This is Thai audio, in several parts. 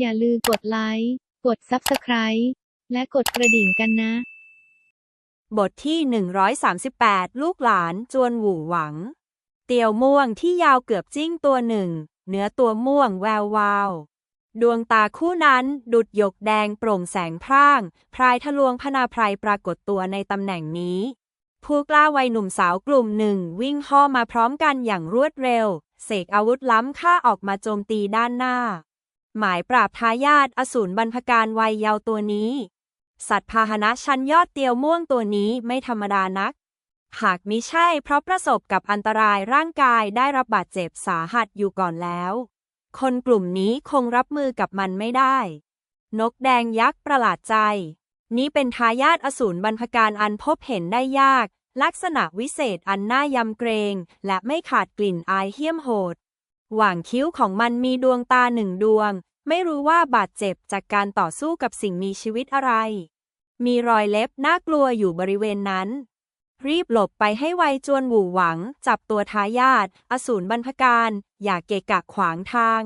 อย่าลืมกดไลค์ กด Subscribe และกดกระดิ่งกันนะ บทที่ 138 ลูกหลานจวนหวู่หวัง เตียวม่วงที่ยาวเกือบจิ้งตัวหนึ่ง เนื้อตัวม่วงแวววาว ดวงตาคู่นั้นดุดหยกแดงโปร่งแสงพร่าง พรายทะลวงพนาไพรปรากฏตัวในตำแหน่งนี้ผู้กล้าวัยหนุ่มสาวกลุ่มหนึ่งวิ่งห่อมาพร้อมกันอย่างรวดเร็ว เสกอาวุธล้ำค่าออกมาโจมตีด้านหน้า หมายปราบทายาทอสูรบรรพการวัยเยาว์ตัวนี้ สัตว์พาหนะชั้นยอดเตียวม่วงตัวนี้ไม่ธรรมดานัก หากมิใช่เพราะประสบกับอันตรายร่างกายได้รับบาดเจ็บสาหัสอยู่ก่อนแล้ว คนกลุ่มนี้คงรับมือกับมันไม่ได้ นกแดงยักษ์ประหลาดใจ นี้เป็นทายาทอสูรบรรพการอันพบเห็นได้ยาก ลักษณะวิเศษอันน่ายำเกรง และไม่ขาดกลิ่นอายเหี้ยมโหด หว่างคิ้วของมันมีดวงตาหนึ่งดวง ไม่รู้ว่าบาดเจ็บจากการต่อสู้กับสิ่งมีชีวิตอะไร มีรอยเล็บน่ากลัวอยู่บริเวณนั้น รีบหลบไปให้ไวจวนหวู่หวัง จับตัวทายาทอสูรบรรพการ อย่าเกะกะขวางทาง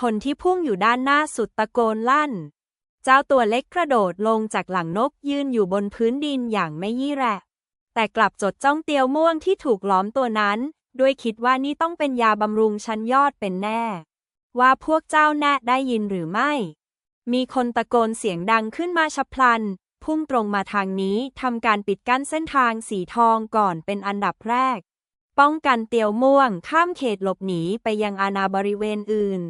คนที่พุ่งอยู่ด้านหน้าสุดตะโกนลั่น เจ้าตัวเล็กกระโดดลงจากหลังนกยืนอยู่บนพื้นดินอย่างไม่ยี่แระแต่กลับจดจ้องเตียวม่วงที่ถูกล้อมตัวนั้น ด้วยคิดว่านี่ต้องเป็นยาบำรุงชั้นยอดเป็นแน่ ว่าพวกเจ้าแน่ได้ยินหรือไม่ มีคนตะโกนเสียงดังขึ้นมาฉับพลัน พุ่งตรงมาทางนี้ทำการปิดกั้นเส้นทางสีทองก่อนเป็นอันดับแรก ป้องกันเตียวม่วงข้ามเขตหลบหนีไปยังอาณาบริเวณอื่น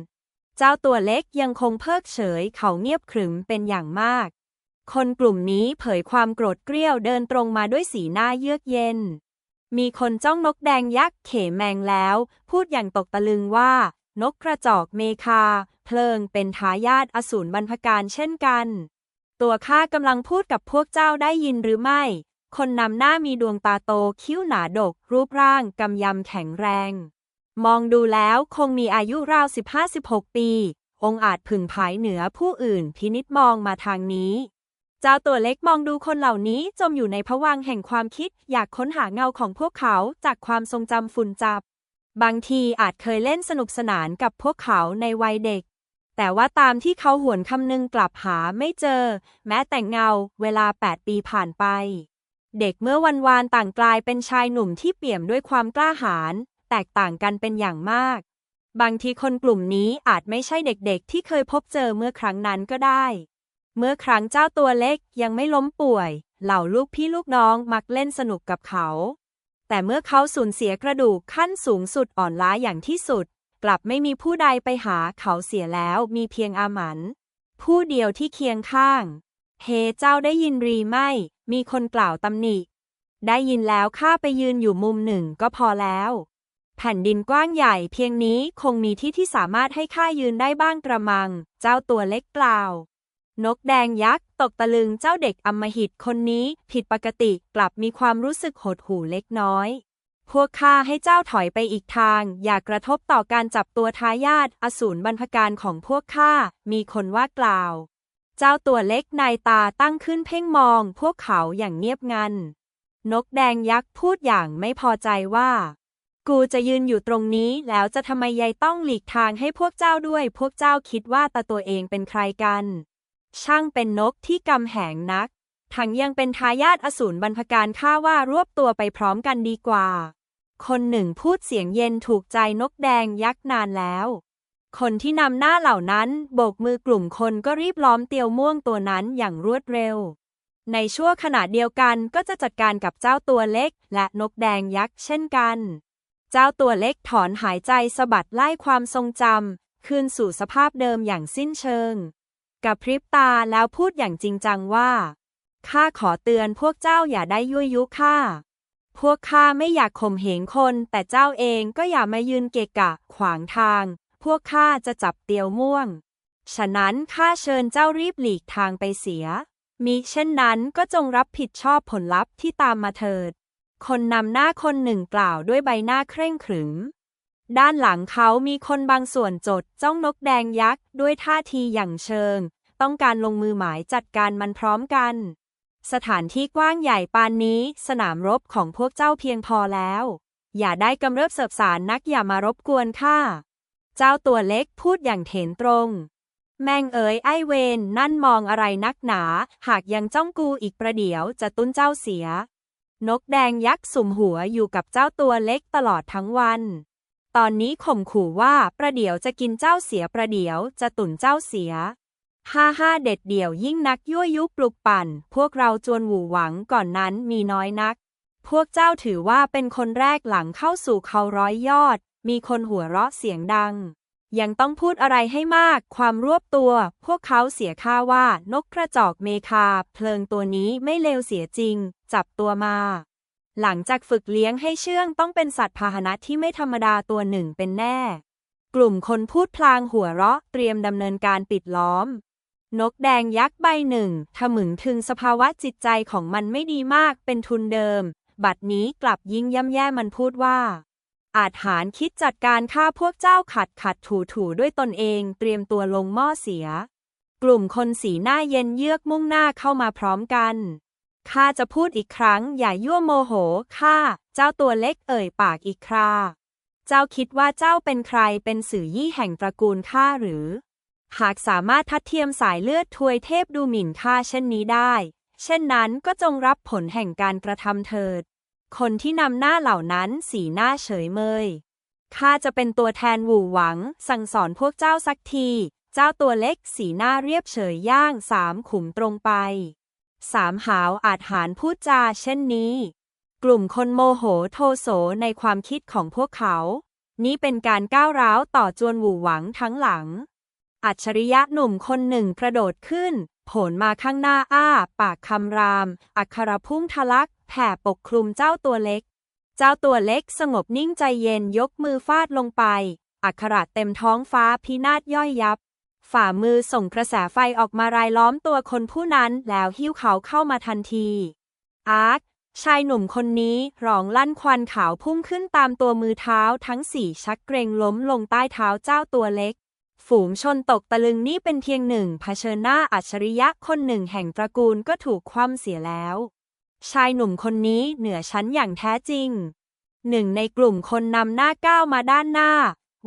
เจ้าตัวเล็กยังคงเพิกเฉยเขาเงียบขรึมเป็นอย่างมากคนกลุ่มนี้เผยความโกรธเกรี้ยวเดินตรงมาด้วยสีหน้าเยือกเย็น มีคนจ้องนกแดงยักษ์เขแมงแล้ว พูดอย่างตกตะลึงว่า นกกระจอกเมคา เพลิงเป็นทายาทอสูรบรรพการเช่นกัน ตัวข้ากำลังพูดกับพวกเจ้าได้ยินหรือไม่ คนนำหน้ามีดวงตาโตคิ้วหนาดก รูปร่างกำยำแข็งแรง มองดูแล้วคงมีอายุราว 15-16 ปี องอาจผึ่งผายเหนือผู้อื่นพินิษมองมาทางนี้ เจ้าตัวเล็กมองดูคนเหล่านี้จมอยู่ในผวังแห่งความคิด อยากค้นหาเงาของพวกเขาจากความทรงจำฝุ่นจับ บางทีอาจเคยเล่นสนุกสนานกับพวกเขาในวัยเด็ก แต่ว่าตามที่เขาหวนคำนึงกลับหาไม่เจอ แม้แต่เงาเวลา 8 ปีผ่านไป เด็กเมื่อวันวานต่างกลายเป็นชายหนุ่มที่เปี่ยมด้วยความกล้าหาญแตกต่างกันเป็นอย่างมาก บางทีคนกลุ่มนี้อาจไม่ใช่เด็กๆ ที่เคยพบเจอเมื่อครั้งนั้นก็ได้ เมื่อครั้งเจ้าตัวเล็กยังไม่ล้มป่วย เหล่าลูกพี่ลูกน้องมักเล่นสนุกกับเขา แต่เมื่อเขาสูญเสียกระดูกขั้นสูงสุดอ่อนล้าอย่างที่สุด กลับไม่มีผู้ใดไปหาเขาเสียแล้วมีเพียงอาหมัน ผู้เดียวที่เคียงข้าง เฮเจ้าได้ยินรีไม่ มีคนกล่าวตำหนิ ได้ยินแล้วข้าไปยืนอยู่มุมหนึ่งก็พอแล้ว แผ่นดินกว้างใหญ่เพียงนี้คงมีที่ที่สามารถให้ข้ายืนได้บ้างกระมัง เจ้าตัวเล็กกล่าว นกแดงยักษ์ตกตะลึงเจ้าเด็กอำมหิตคนนี้ผิดปกติกลับมีความรู้สึกหดหู่เล็กน้อย พวกข้าให้เจ้าถอยไปอีกทาง อย่ากระทบต่อการจับตัวทายาทอสูรบรรพการของพวกข้า มีคนว่ากล่าว เจ้าตัวเล็กนายตาตั้งขึ้นเพ่งมองพวกเขาอย่างเงียบงัน นกแดงยักษ์พูดอย่างไม่พอใจว่า กูจะยืนอยู่ตรงนี้แล้วจะทำไมยายต้องหลีกทางให้พวกเจ้าด้วย พวกเจ้าคิดว่าตาตัวเองเป็นใครกัน ช่างเป็นนกที่กำแหงนัก ทั้งยังเป็นทายาทอสูรบรรพการข้าว่ารวบตัวไปพร้อมกันดีกว่า คนหนึ่งพูดเสียงเย็นถูกใจนกแดงยักษ์นานแล้ว คนที่นำหน้าเหล่านั้นโบกมือกลุ่มคนก็รีบล้อมเตียวม่วงตัวนั้นอย่างรวดเร็ว ในชั่วขณะเดียวกันก็จะจัดการกับเจ้าตัวเล็ก และนกแดงยักษ์เช่นกัน เจ้าตัวเล็กถอนหายใจสะบัดไล่ความทรงจำคืนสู่สภาพเดิมอย่างสิ้นเชิง กับพริบตาแล้วพูดอย่างจริงจังว่า ข้าขอเตือนพวกเจ้าอย่าได้ยั่วยุข้า พวกข้าไม่อยากข่มเหงคน แต่เจ้าเองก็อย่ามายืนเกะกะ ขวางทาง พวกข้าจะจับเตียวม่วง ฉะนั้นข้าเชิญเจ้ารีบหลีกทางไปเสีย มิเช่นนั้นก็จงรับผิดชอบผลลัพธ์ที่ตามมาเถิด คนนำหน้าคนหนึ่งกล่าวด้วยใบหน้าเคร่งขรึมด้านหลังเขามีคนบางส่วนจดจ้องนกแดงยักษ์ ด้วยท่าทีอย่างเชิง ต้องการลงมือหมายจัดการมันพร้อมกัน สถานที่กว้างใหญ่ปานนี้ สนามรบของพวกเจ้าเพียงพอแล้ว อย่าได้กำเริบเสบสารนักอย่ามารบกวนข้า เจ้าตัวเล็กพูดอย่างเถนตรง แมงเอ๋ยไอเวนนั่นมองอะไรนักหนา หากยังจ้องกูอีกประเดี๋ยวจะตุ้นเจ้าเสีย นกแดงยักษ์สุ่มหัวอยู่กับเจ้าตัวเล็กตลอดทั้งวันตอนนี้ข่มขู่ว่าประเดี๋ยวจะกินเจ้าเสียประเดี๋ยวจะตุ่นเจ้าเสีย ห้าห้าเด็ดเดี่ยวยิ่งนักยั่วยุปลุกปั่น พวกเราจวนหวูหวังก่อนนั้นมีน้อยนัก พวกเจ้าถือว่าเป็นคนแรกหลังเข้าสู่เขาร้อยยอด มีคนหัวเราะเสียงดัง ยังต้องพูดอะไรให้มาก ความรวบตัว พวกเขาเสียค่าว่านกกระจอกเมคา เพลิงตัวนี้ไม่เลวเสียจริง จับตัวมา หลังจากฝึกเลี้ยงให้เชื่องต้องเป็นสัตว์พาหนะที่ไม่ธรรมดาตัวหนึ่งเป็นแน่ กลุ่มคนพูดพลางหัวเราะเตรียมดำเนินการปิดล้อม นกแดงยักษ์ใบหนึ่งทะมึงถึงสภาวะจิตใจของมันไม่ดีมากเป็นทุนเดิม บัดนี้กลับยิ่งย่ำแย่มันพูดว่า อาจหารคิดจัดการฆ่าพวกเจ้าขัดขัดถูถูด้วยตนเองเตรียมตัวลงหม้อเสีย กลุ่มคนสีหน้าเย็นเยือกมุ่งหน้าเข้ามาพร้อมกันข้าจะพูดอีกครั้งอย่ายั่วโมโหข้าเจ้าตัวเล็กเอ่ยปากอีกครา เจ้าคิดว่าเจ้าเป็นใครเป็นสื่อยี่แห่งตระกูลข้าหรือ หากสามารถทัดเทียมสายเลือดทวยเทพดูหมิ่นข้าเช่นนี้ได้ เช่นนั้นก็จงรับผลแห่งการกระทำเถิด คนที่นำหน้าเหล่านั้นสีหน้าเฉยเมย ข้าจะเป็นตัวแทนหวู่หวัง สั่งสอนพวกเจ้าสักที เจ้าตัวเล็กสีหน้าเรียบเฉยย่างสามขุมตรงไป สามหาวอาจหารพูดจาเช่นนี้ กลุ่มคนโมโหโทโสในความคิดของพวกเขา นี้เป็นการก้าวร้าวต่อจวนหวู่หวังทั้งหลัง อัจฉริยะหนุ่มคนหนึ่งกระโดดขึ้น โผลมาข้างหน้าอ้า ปากคำราม อักขรพุ่งทะลัก แผ่ปกคลุมเจ้าตัวเล็ก เจ้าตัวเล็กสงบนิ่งใจเย็นยกมือฟาดลงไป อักขระเต็มท้องฟ้าพินาศย่อยยับ ฝ่ามือส่งกระแสไฟออกมารายล้อมตัวคนผู้นั้นแล้วหิ้วเขาเข้ามาทันที อาร์คชายหนุ่มคนนี้ร้องลั่นควันขาวพุ่งขึ้นตามตัวมือเท้าทั้งสี่ชักเกรงล้มลงใต้เท้าเจ้าตัวเล็ก ฝูงชนตกตะลึงนี่เป็นเพียงหนึ่งเผชิญหน้าอัจฉริยะคนหนึ่งแห่งตระกูลก็ถูกคว่ำเสียแล้ว ชายหนุ่มคนนี้เหนือชั้นอย่างแท้จริง หนึ่งในกลุ่มคนนำหน้าก้าวมาด้านหน้า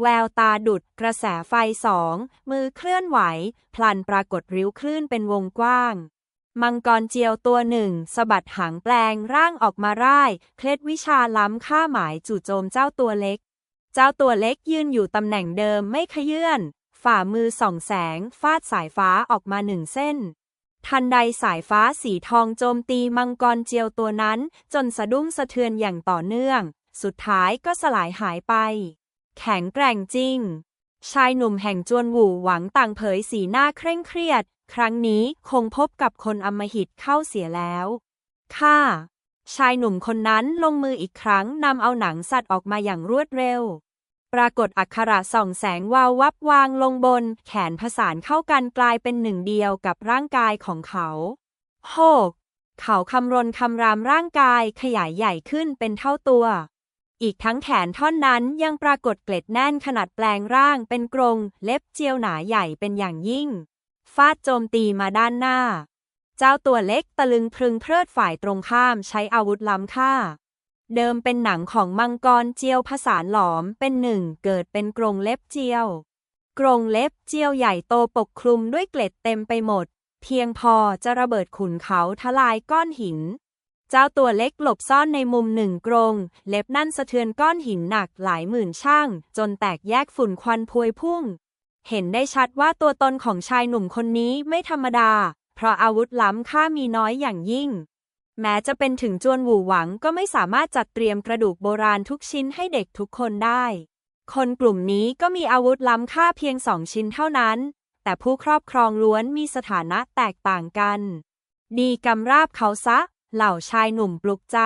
แววตาดุดกระแสไฟสอง มือเคลื่อนไหว พลันปรากฏริ้วคลื่นเป็นวงกว้าง มังกรเจียวตัวหนึ่งสะบัดหางแปลงร่างออกมาร่าย เคล็ดวิชาล้ำค่าหมายจู่โจมเจ้าตัวเล็ก เจ้าตัวเล็กยืนอยู่ตำแหน่งเดิมไม่ขยื่น ฝ่ามือส่องแสง ฟาดสายฟ้าออกมาหนึ่งเส้น ทันใดสายฟ้าสีทองโจมตีมังกรเจียวตัวนั้น จนสะดุ้งสะเทือนอย่างต่อเนื่อง สุดท้ายก็สลายหายไป แข็งแกร่งจริง ชายหนุ่มแห่งจวนหวูหวังต่างเผยสีหน้าเคร่งเครียด ครั้งนี้คงพบกับคนอำมหิตเข้าเสียแล้วค่ะชายหนุ่มคนนั้นลงมืออีกครั้งนำเอาหนังสัตว์ออกมาอย่างรวดเร็ว ปรากฏอักขระส่องแสงวาววับวางลงบน แขนผสานเข้ากันกลายเป็นหนึ่งเดียวกับร่างกายของเขาโฮกเขาคำรนคำรามร่างกายขยายใหญ่ขึ้นเป็นเท่าตัว อีกทั้งแขนท่อนนั้นยังปรากฏเกล็ดแน่นขนาดแปลงร่างเป็นกรงเล็บเจียวหนาใหญ่เป็นอย่างยิ่ง ฟาดโจมตีมาด้านหน้า เจ้าตัวเล็กตะลึงพรึงเพลิดฝ่ายตรงข้ามใช้อาวุธล้ำค่า เดิมเป็นหนังของมังกรเจียวผสานหลอมเป็นหนึ่งเกิดเป็นกรงเล็บเจียว กรงเล็บเจียวใหญ่โตปกคลุมด้วยเกล็ดเต็มไปหมด เพียงพอจะระเบิดขุนเขาทลายก้อนหิน เจ้าตัวเล็กหลบซ่อนในมุมหนึ่งกรง เล็บนั่นสะเทือนก้อนหินหนักหลายหมื่นช่าง จนแตกแยกฝุ่นควันพวยพุ่ง เห็นได้ชัดว่าตัวตนของชายหนุ่มคนนี้ไม่ธรรมดา เพราะอาวุธล้ำค่ามีน้อยอย่างยิ่ง แม้จะเป็นถึงจวนหวูหวังก็ไม่สามารถจัดเตรียมกระดูกโบราณทุกชิ้นให้เด็กทุกคนได้ คนกลุ่มนี้ก็มีอาวุธล้ำค่าเพียงสองชิ้นเท่านั้น แต่ผู้ครอบครองล้วนมีสถานะแตกต่างกัน ดีกำราบเขาซะ เหล่าชายหนุ่มปลุกใจ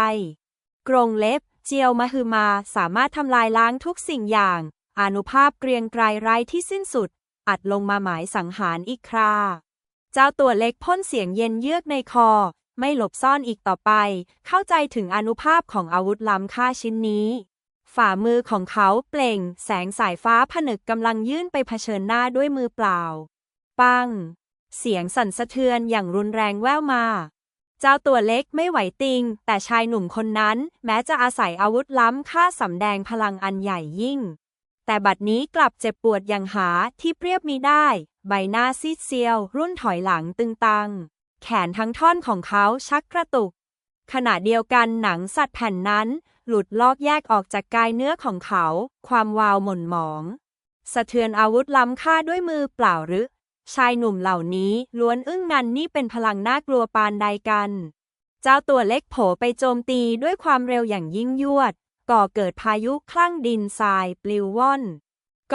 กรงเล็บ เจียวมหึมาสามารถทำลายล้างทุกสิ่งอย่าง อนุภาพเกรียงไกรไร้ที่สิ้นสุด อัดลงมาหมายสังหารอีกครา เจ้าตัวเล็กพ่นเสียงเย็นเยือกในคอ ไม่หลบซ่อนอีกต่อไป เข้าใจถึงอนุภาพของอาวุธล้ำค่าชิ้นนี้ ฝ่ามือของเขาเปล่ง แสงสายฟ้าผนึกกำลังยื่นไปเผชิญหน้าด้วยมือเปล่า ปัง เสียงสั่นสะเทือนอย่างรุนแรงแว่วมา เจ้าตัวเล็กไม่ไหวติง แต่ชายหนุ่มคนนั้น แม้จะอาศัยอาวุธล้ำค่าสำแดงพลังอันใหญ่ยิ่ง แต่บัดนี้กลับเจ็บปวดอย่างหาที่เปรียบมีได้ ใบหน้าซีดเซียว รุ่นถอยหลังตึงตัง แขนทั้งท่อนของเขาชักกระตุก ขณะเดียวกันหนังสัตว์แผ่นนั้น หลุดลอกแยกออกจากกายเนื้อของเขา ความวาวหม่นหมอง สะเทือนอาวุธล้ำค่าด้วยมือเปล่าหรือ ชายหนุ่มเหล่านี้ล้วนอึ้งงันนี่เป็นพลังน่ากลัวปานใดกัน เจ้าตัวเล็กโผไปโจมตีด้วยความเร็วอย่างยิ่งยวด ก่อเกิดพายุคลั่งดินทรายปลิวว่อน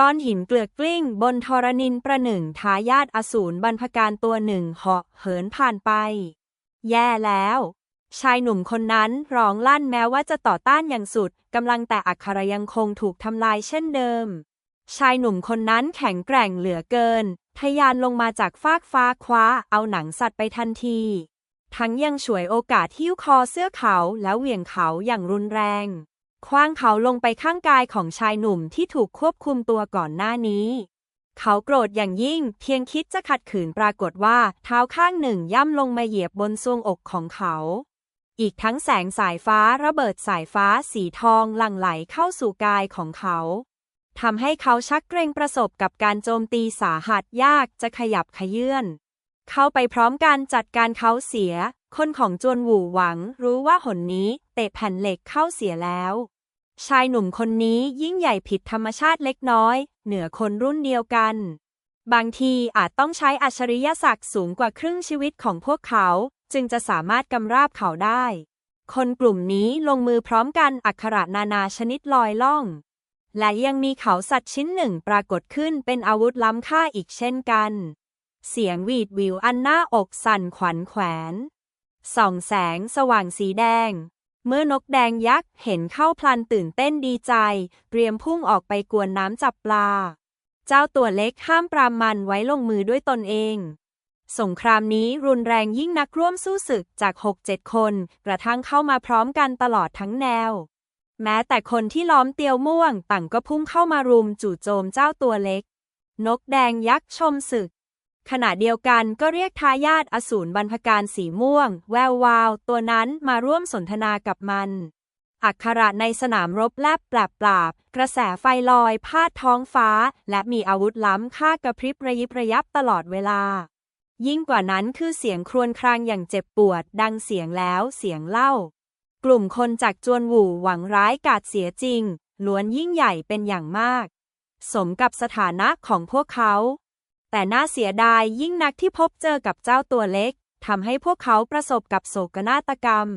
ก้อนหินเกลือกกลิ้ง บนทรณินประหนึ่งทายาทอสูรบรรพการตัวหนึ่งเหาะเหินผ่านไป แย่แล้ว ชายหนุ่มคนนั้นร้องลั่นแม้ว่าจะต่อต้านอย่างสุดกำลังแต่อักขระยังคงถูกทำลายเช่นเดิม ชายหนุ่มคนนั้นแข็งแกร่งเหลือเกินทะยานลงมาจากฟากฟ้าคว้าเอาหนังสัตว์ไปทันที ทั้งยังฉวยโอกาสหิ้วคอเสื้อเขาแล้วเหวี่ยงเขาอย่างรุนแรง คว้างเขาลงไปข้างกายของชายหนุ่มที่ถูกควบคุมตัวก่อนหน้านี้ เขาโกรธอย่างยิ่งเพียงคิดจะขัดขืนปรากฏว่าเท้าข้างหนึ่งย่ำลงมาเหยียบบนทรวงอกของเขา อีกทั้งแสงสายฟ้าระเบิดสายฟ้าสีทองหลั่งไหลเข้าสู่กายของเขาทำให้เขาชักเกรงประสบกับการโจมตีสาหัสยากจะขยับขยื่นเข้าไปพร้อมการจัดการเขาเสีย คนของจวนหวู่หวังรู้ว่าหนนี้เตะแผ่นเหล็กเข้าเสียแล้ว ชายหนุ่มคนนี้ยิ่งใหญ่ผิดธรรมชาติเล็กน้อย เหนือคนรุ่นเดียวกัน บางทีอาจต้องใช้อัจฉริยศักดิ์สูงกว่าครึ่งชีวิตของพวกเขา จึงจะสามารถกำราบเขาได้ คนกลุ่มนี้ลงมือพร้อมกันอักขระนานาชนิดลอยล่อง และยังมีเขาสัตว์ชิ้นหนึ่งปรากฏขึ้นเป็นอาวุธล้ำค่าอีกเช่นกัน เสียงวีดวิวอันหน้าอกสั่นขวัญแขวน ส่องแสงสว่างสีแดง เมื่อนกแดงยักษ์เห็นเข้าพลันตื่นเต้นดีใจ เตรียมพุ่งออกไปกวนน้ำจับปลา เจ้าตัวเล็กห้ามปรามมันไว้ลงมือด้วยตนเอง สงครามนี้รุนแรงยิ่งนักร่วมสู้ศึกจาก 6-7 คน กระทั่งเข้ามาพร้อมกันตลอดทั้งแนว แม้แต่คนที่ล้อมเตียวม่วงต่างก็พุ่งเข้ามารุมจู่โจมเจ้าตัวเล็ก นกแดงยักษ์ชมศึก ขณะเดียวกันก็เรียกทายาทอสูรบรรพการสีม่วง แวววาว ตัวนั้นมาร่วมสนทนากับมัน อักขระในสนามรบแลบแปลบปราบ กระแสไฟลอย พาดท้องฟ้า และมีอาวุธล้ำค่ากระพริบระยิบระยับตลอดเวลา ยิ่งกว่านั้นคือเสียงครวญครางอย่างเจ็บปวด ดังเสียงแล้วเสียงเล่า กลุ่มคนจากจวนหวู่หวังร้ายกาดเสียจริงล้วนยิ่งใหญ่เป็นอย่างมาก สมกับสถานะของพวกเขา แต่น่าเสียดายยิ่งนักที่พบเจอกับเจ้าตัวเล็กทำให้พวกเขาประสบกับโศกนาฏกรรม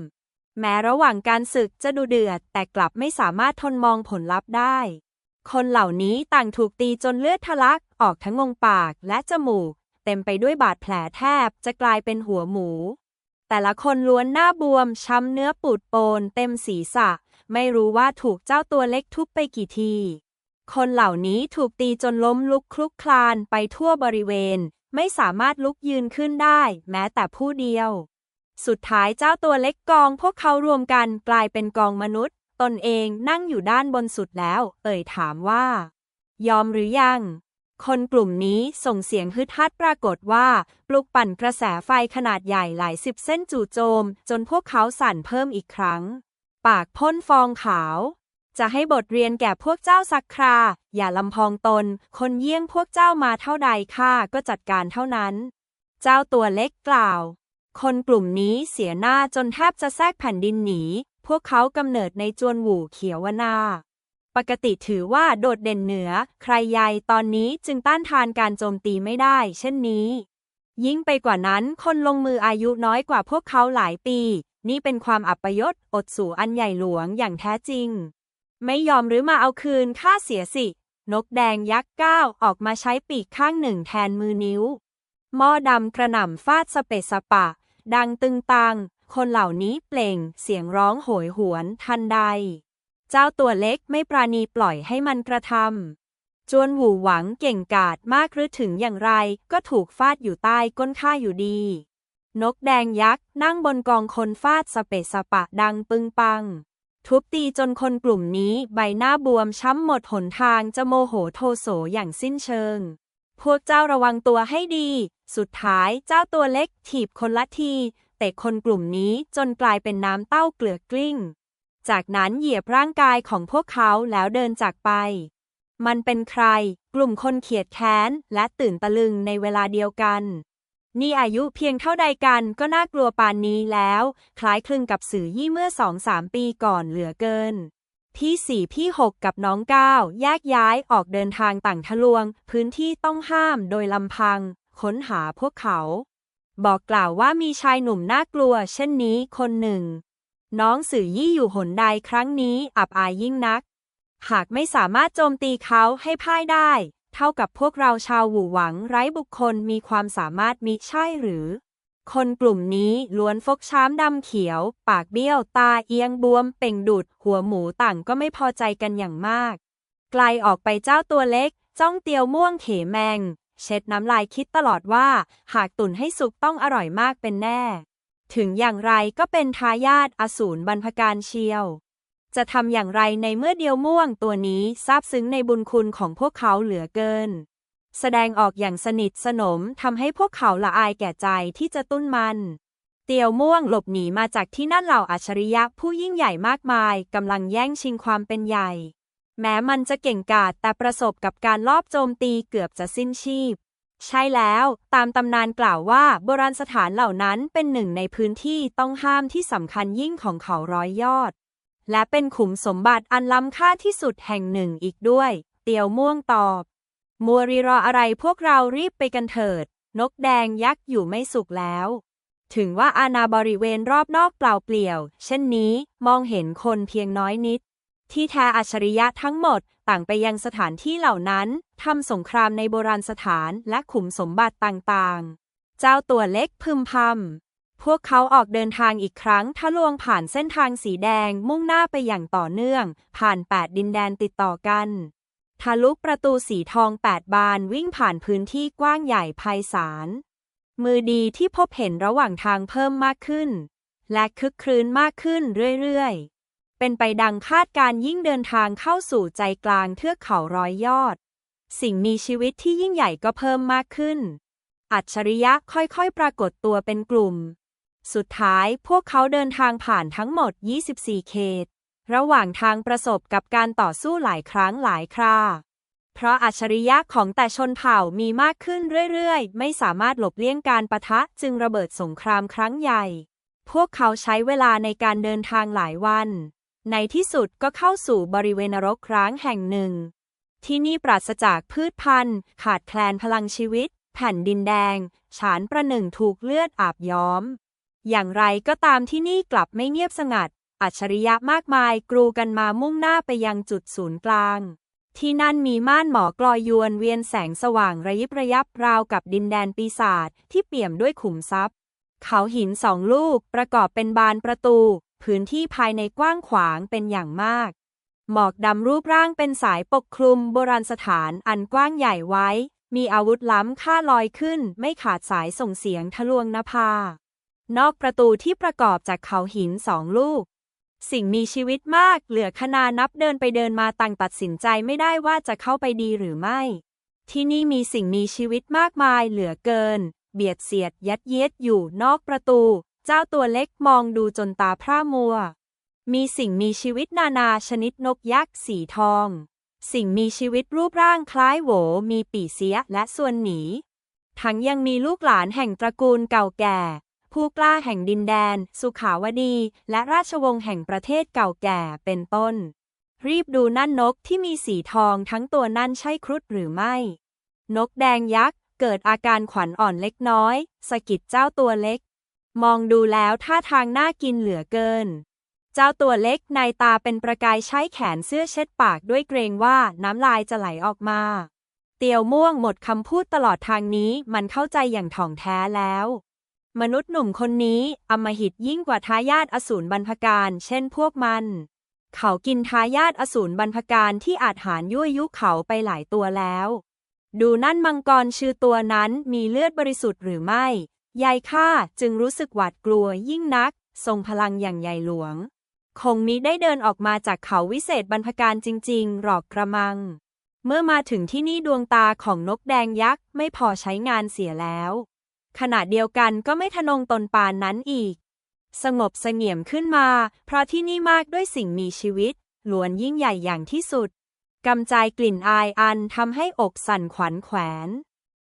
แม้ระหว่างการศึกจะดูเดือด แต่กลับไม่สามารถทนมองผลลัพธ์ได้ คนเหล่านี้ต่างถูกตีจนเลือดทะลักออกทั้งงงปากและจมูก เต็มไปด้วยบาดแผลแทบจะกลายเป็นหัวหมู แต่ละคนล้วนหน้าบวม ช้ำเนื้อปูดโปน เต็มศีรษะ ไม่รู้ว่าถูกเจ้าตัวเล็กทุบไปกี่ที คนเหล่านี้ถูกตีจนล้มลุกคลุกคลานไปทั่วบริเวณ ไม่สามารถลุกยืนขึ้นได้ แม้แต่ผู้เดียว สุดท้ายเจ้าตัวเล็กกอง พวกเขารวมกันกลายเป็นกองมนุษย์ ตนเองนั่งอยู่ด้านบนสุดแล้ว เอ่ยถามว่า ยอมหรือยัง คนกลุ่มนี้ส่งเสียงฮึดฮัดปรากฏว่า ปลุกปั่นกระแสไฟขนาดใหญ่หลายสิบเส้นจู่โจม จนพวกเขาสั่นเพิ่มอีกครั้ง ปากพ่นฟองขาว จะให้บทเรียนแก่พวกเจ้าสักครา อย่าลำพองตน คนเยี่ยงพวกเจ้ามาเท่าใดข้าก็จัดการเท่านั้น เจ้าตัวเล็กกล่าว คนกลุ่มนี้เสียหน้าจนแทบจะแทรกแผ่นดินหนี พวกเขากำเนิดในจวนหวู่เขียววนา ปกติถือว่าโดดเด่นเหนือ ใครใหญ่ตอนนี้จึงต้านทานการโจมตีไม่ได้ เช่นนี้ ยิ่งไปกว่านั้นคนลงมืออายุน้อยกว่าพวกเขาหลายปี นี่เป็นความอัปยศอดสู่อันใหญ่หลวงอย่างแท้จริง ไม่ยอมหรือมาเอาคืนค่าเสียสิ นกแดงยักษ์ก้าวออกมาใช้ปีกข้างหนึ่งแทนมือนิ้ว หม้อดำกระหน่ำฟาดสเปสปะ ดังตึงตัง คนเหล่านี้เปล่งเสียงร้องโหยหวนทันใด เจ้าตัวเล็กไม่ปราณีปล่อยให้มันกระทำจวนหวูหวังเก่งกาจมากหรือถึงอย่างไรก็ถูกฟาดอยู่ใต้ก้นข้าอยู่ดีนกแดงยักษ์นั่งบนกองคนฟาดสเปะสปะดังปึงปัง ทุบตีจนคนกลุ่มนี้ใบหน้าบวมช้ำหมดหนทางจะโมโหโทโสอย่างสิ้นเชิง พวกเจ้าระวังตัวให้ดี สุดท้ายเจ้าตัวเล็กถีบคนละทีเตะคนกลุ่มนี้จนกลายเป็นน้ำเต้าเกลือกลิ้ง จากนั้นเหยียบร่างกายของพวกเขาแล้วเดินจากไป มันเป็นใคร กลุ่มคนเขียดแค้นและตื่นตะลึงในเวลาเดียวกัน นี่อายุเพียงเท่าใดกันก็น่ากลัวปานนี้แล้ว คล้ายคลึงกับสื่อยี่เมื่อสองสามปีก่อนเหลือเกิน พี่สี่พี่หกกับน้องเก้าแยกย้ายออกเดินทางต่างทะลวง พื้นที่ต้องห้ามโดยลำพัง ค้นหาพวกเขา บอกกล่าวว่ามีชายหนุ่มน่ากลัว เช่นนี้คนหนึ่ง น้องสื่อยี่อยู่หนใดครั้งนี้อับอายยิ่งนัก หากไม่สามารถโจมตีเขาให้พ่ายได้ เท่ากับพวกเราชาวหวู่หวังไร้บุคคลมีความสามารถมิใช่หรือ คนกลุ่มนี้ล้วนฟกช้ำดำเขียว ปากเบี้ยว ตาเอียงบวม เป่งดุดหัวหมูต่างก็ไม่พอใจกันอย่างมาก ไกลออกไปเจ้าตัวเล็ก จ้องเตียวม่วงเขแมง เช็ดน้ำลายคิดตลอดว่า หากตุ่นให้สุกต้องอร่อยมากเป็นแน่ ถึงอย่างไรก็เป็นทายาทอสูรบรรพการเชียว จะทำอย่างไรในเมื่อเดียวม่วงตัวนี้ซาบซึ้งในบุญคุณของพวกเขาเหลือเกิน แสดงออกอย่างสนิทสนมทำให้พวกเขาละอายแก่ใจที่จะตุ้นมัน เตียวม่วงหลบหนีมาจากที่นั่นเหล่าอัจฉริยะผู้ยิ่งใหญ่มากมายกำลังแย่งชิงความเป็นใหญ่ แม้มันจะเก่งกาจแต่ประสบกับการลอบโจมตีเกือบจะสิ้นชีพใช่แล้ว ตามตำนานกล่าวว่าโบราณสถานเหล่านั้นเป็นหนึ่งในพื้นที่ต้องห้ามที่สำคัญยิ่งของเขาร้อยยอด และเป็นขุมสมบัติอันล้ำค่าที่สุดแห่งหนึ่งอีกด้วย เตียวม่วงตอบ มัวรีรออะไรพวกเรารีบไปกันเถิด นกแดงยักษ์อยู่ไม่สุขแล้ว ถึงว่าอาณาบริเวณรอบนอกเปล่าเปลี่ยว เช่นนี้มองเห็นคนเพียงน้อยนิด ที่แท้อัจฉริยะทั้งหมดต่างไปยังสถานที่เหล่านั้นทำสงครามในโบราณสถานและขุมสมบัติต่างๆ เจ้าตัวเล็กพึมพำ พวกเขาออกเดินทางอีกครั้งทะลวงผ่านเส้นทางสีแดงมุ่งหน้าไปอย่างต่อเนื่อง ผ่านแปดดินแดนติดต่อกัน ทะลุประตูสีทองแปดบานวิ่งผ่านพื้นที่กว้างใหญ่ไพศาล มือดีที่พบเห็นระหว่างทางเพิ่มมากขึ้น และคึกครื้นมากขึ้นเรื่อยๆ เป็นไปดังคาดการยิ่งเดินทางเข้าสู่ใจกลางเทือกเขาร้อยยอด สิ่งมีชีวิตที่ยิ่งใหญ่ก็เพิ่มมากขึ้น อัจฉริยะค่อยๆ ปรากฏตัวเป็นกลุ่ม สุดท้ายพวกเขาเดินทางผ่านทั้งหมด 24 เขต ระหว่างทางประสบกับการต่อสู้หลายครั้งหลายครา เพราะอัจฉริยะของแต่ชนเผ่ามีมากขึ้นเรื่อยๆ ไม่สามารถหลบเลี่ยงการประทะจึงระเบิดสงครามครั้งใหญ่ พวกเขาใช้เวลาในการเดินทางหลายวัน ในที่สุดก็เข้าสู่บริเวณนรกร้างแห่งหนึ่ง ที่นี่ปราศจากพืชพันธุ์ ขาดแคลนพลังชีวิต แผ่นดินแดง ฉานประหนึ่งถูกเลือดอาบย้อม อย่างไรก็ตามที่นี่กลับไม่เงียบสงัด อัจฉริยะมากมายกรูกันมามุ่งหน้าไปยังจุดศูนย์กลาง ที่นั่นมีม่านหมอกลอยยวนเวียนแสงสว่างระยิบระยับราวกับดินแดนปีศาจที่เปี่ยมด้วยขุมทรัพย์ เขาหินสองลูกประกอบเป็นบานประตู พื้นที่ภายในกว้างขวางเป็นอย่างมาก หมอกดำรูปร่างเป็นสายปกคลุมโบราณสถานอันกว้างใหญ่ไว้ มีอาวุธล้ำค่าลอยขึ้น ไม่ขาดสายส่งเสียงทะลวงนภา นอกประตูที่ประกอบจากเขาหินสองลูก สิ่งมีชีวิตมากเหลือขนานับเดินไปเดินมาต่างตัดสินใจไม่ได้ว่าจะเข้าไปดีหรือไม่ ที่นี่มีสิ่งมีชีวิตมากมายเหลือเกิน เบียดเสียดยัดเยียดอยู่นอกประตู เจ้าตัวเล็กมองดูจนตาพร่ามัว มีสิ่งมีชีวิตนานาชนิดนกยักษ์สีทอง สิ่งมีชีวิตรูปร่างคล้ายโหวมีปีเสียและส่วนหนีทั้งยังมีลูกหลานแห่งตระกูลเก่าแก่ ผู้กล้าแห่งดินแดน สุขาวดี และราชวงศ์แห่งประเทศเก่าแก่เป็นต้น รีบดูนั่นนกที่มีสีทองทั้งตัวนั่นใช่ครุฑหรือไม่ นกแดงยักษ์ เกิดอาการขวัญอ่อนเล็กน้อยสะกิดเจ้าตัวเล็ก มองดูแล้วท่าทางน่ากินเหลือเกิน เจ้าตัวเล็กในตาเป็นประกายใช้แขนเสื้อเช็ดปากด้วยเกรงว่าน้ำลายจะไหลออกมา เตียวม่วงหมดคำพูดตลอดทางนี้มันเข้าใจอย่างถ่องแท้แล้ว มนุษย์หนุ่มคนนี้อำมหิตยิ่งกว่าทายาทอสูรบรรพการเช่นพวกมัน เขากินทายาทอสูรบรรพการที่อาจหารยั่วยุเขาไปหลายตัวแล้ว ดูนั่นมังกรชื่อตัวนั้นมีเลือดบริสุทธิ์หรือไม่ ยายข้าจึงรู้สึกหวาดกลัวยิ่งนัก ทรงพลังอย่างใหญ่หลวง คงมิได้เดินออกมาจากเขาวิเศษบรรพการจริง ๆ หรอกกระมัง เมื่อมาถึงที่นี่ดวงตาของนกแดงยักษ์ไม่พอใช้งานเสียแล้ว ขณะเดียวกันก็ไม่ทะนงตนปานนั้นอีก สงบเสงี่ยมขึ้นมา เพราะที่นี่มากด้วยสิ่งมีชีวิตล้วนยิ่งใหญ่อย่างที่สุดกำจายกลิ่นอายอันทำให้อกสั่นขวัญแขวน